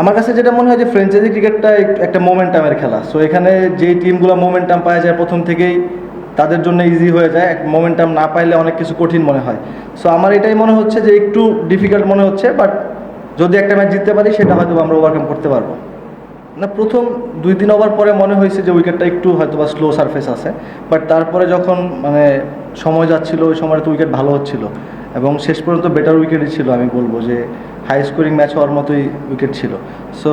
আমার কাছে যেটা মনে হয় যে ফ্র্যাঞ্চাইজি ক্রিকেটটা একটা মোমেন্টামের খেলা। সো এখানে যেই টিমগুলো মোমেন্টাম পাওয়া যায় প্রথম থেকেই, তাদের জন্য ইজি হয়ে যায়। এক মোমেন্টাম না পাইলে অনেক কিছু কঠিন মনে হয়। সো আমার এটাই মনে হচ্ছে যে একটু ডিফিকাল্ট মনে হচ্ছে বাট যদি একটা ম্যাচ জিততে পারি, সেটা হয়তো আমরা ওভারকাম করতে পারব। না, প্রথম দুই তিন ওভার পরে মনে হয়েছে যে উইকেটটা একটু হয়তো বা স্লো সারফেস আছে। বাট তারপরে যখন মানে সময় যাচ্ছিল, ওই সময়টা উইকেট ভালো হচ্ছিল। এবং শেষ পর্যন্ত বেটার উইকেটই ছিল, আমি বলব যে হাই স্কোরিং ম্যাচ হওয়ার মতোই উইকেট ছিল। সো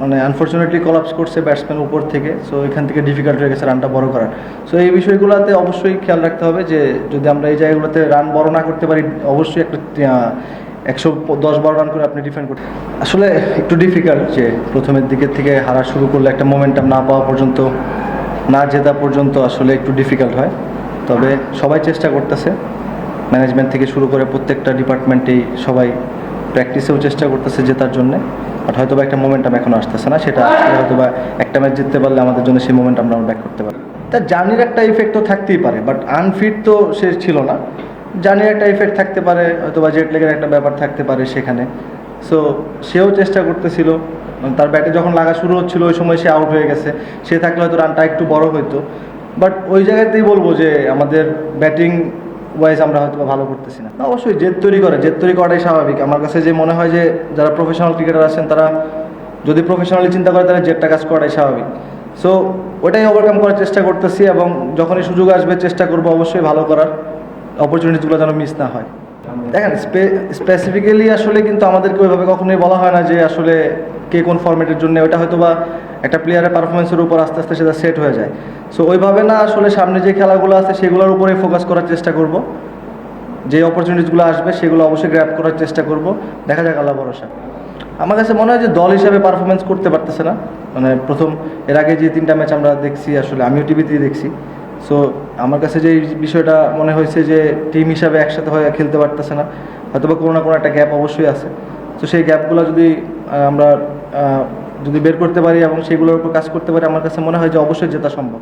মানে আনফর্চুনেটলি কলাপস করছে ব্যাটসম্যান উপর থেকে সো এখান থেকে ডিফিকাল্ট হয়ে গেছে রানটা বড় করার। সো এই বিষয়গুলোতে অবশ্যই খেয়াল রাখতে হবে যে যদি আমরা এই জায়গাগুলোতে রান বড় না করতে পারি, অবশ্যই একটা একশো দশ বারো রান করে আপনি ডিফেন্ড করতে আসলে একটু ডিফিকাল্ট যে প্রথমের দিকের থেকে হারা শুরু করলে একটা মোমেন্টাম না পাওয়া পর্যন্ত, না জেতা পর্যন্ত আসলে একটু ডিফিকাল্ট হয়। তবে সবাই চেষ্টা করতেছে। ম্যানেজমেন্ট থেকে শুরু করে প্রত্যেকটা ডিপার্টমেন্টেই সবাই প্র্যাকটিসেও চেষ্টা করতেছে জেতার জন্য বাট হয়তো বা একটা মোমেন্টাম এখন আসতেছে না, সেটা হয়তো বা একটা ম্যাচ জিততে পারলে আমাদের জন্য সেই মোমেন্টাম আমরা ব্যাক করতে পারি তার জার্নির একটা ইফেক্ট তো থাকতেই পারে বাট আনফিট তো সে ছিল না। জার্নির একটা ইফেক্ট থাকতে পারে হয়তো বা জেট লেগের একটা ব্যাপার থাকতে পারে সেখানে। সো সেও চেষ্টা করতেছিল, তার ব্যাটে যখন লাগা শুরু হচ্ছিল, ওই সময় সে আউট হয়ে গেছে। সে থাকলে হয়তো রানটা একটু বড় হইতো বাট ওই জায়গাতেই বলব যে আমাদের ব্যাটিং ওয়াইজ আমরা হয়তো ভালো করতেছি না। অবশ্যই জেদ তৈরি করে, জেদ তৈরি করাটাই স্বাভাবিক। আমার কাছে যে মনে হয় যে যারা প্রফেশনাল ক্রিকেটার আছেন, তারা যদি প্রফেশনালি চিন্তা করে তাহলে জেদটা কাজ করাটাই স্বাভাবিক। সো ওটাই ওভারকাম করার চেষ্টা করতেছি এবং যখনই সুযোগ আসবে চেষ্টা করব অবশ্যই ভালো করার অপরচুনিটিগুলো যেন মিস না হয়। দেখেন স্পেসিফিক্যালি আসলে কিন্তু আমাদেরকে ওইভাবে কখনোই বলা হয় না যে আসলে কে কোন ফর্মেটের জন্য ওটা হয়তো বা একটা প্লেয়ারের পারফরমেন্সের উপর আস্তে আস্তে সেটা সেট হয়ে যায়। সো ওইভাবে না আসলে সামনে যে খেলাগুলো আছে সেগুলোর উপরে ফোকাস করার চেষ্টা করব। যে অপরচুনিটিসগুলো আসবে সেগুলো অবশ্যই গ্র্যাপ করার চেষ্টা করব। দেখা যাক আল্লাহ ভরসা। আমার কাছে মনে হয় যে দল হিসাবে পারফরমেন্স করতে পারতেছে না। মানে প্রথম, এর আগে যে তিনটা ম্যাচ আমরা দেখছি, আসলে আমিও টিভিতেই দেখছি। সো আমার কাছে যে বিষয়টা মনে হয়েছে যে টিম হিসাবে একসাথে হয়ে খেলতে পারতেছে না। হয়তো বা কোনো না কোনো একটা গ্যাপ অবশ্যই আছে। তো সেই গ্যাপগুলো যদি আমরা যদি বের করতে পারি এবং সেগুলোর উপর কাজ করতে পারি, আমার কাছে মনে হয় যে অবশ্যই জেতা সম্ভব।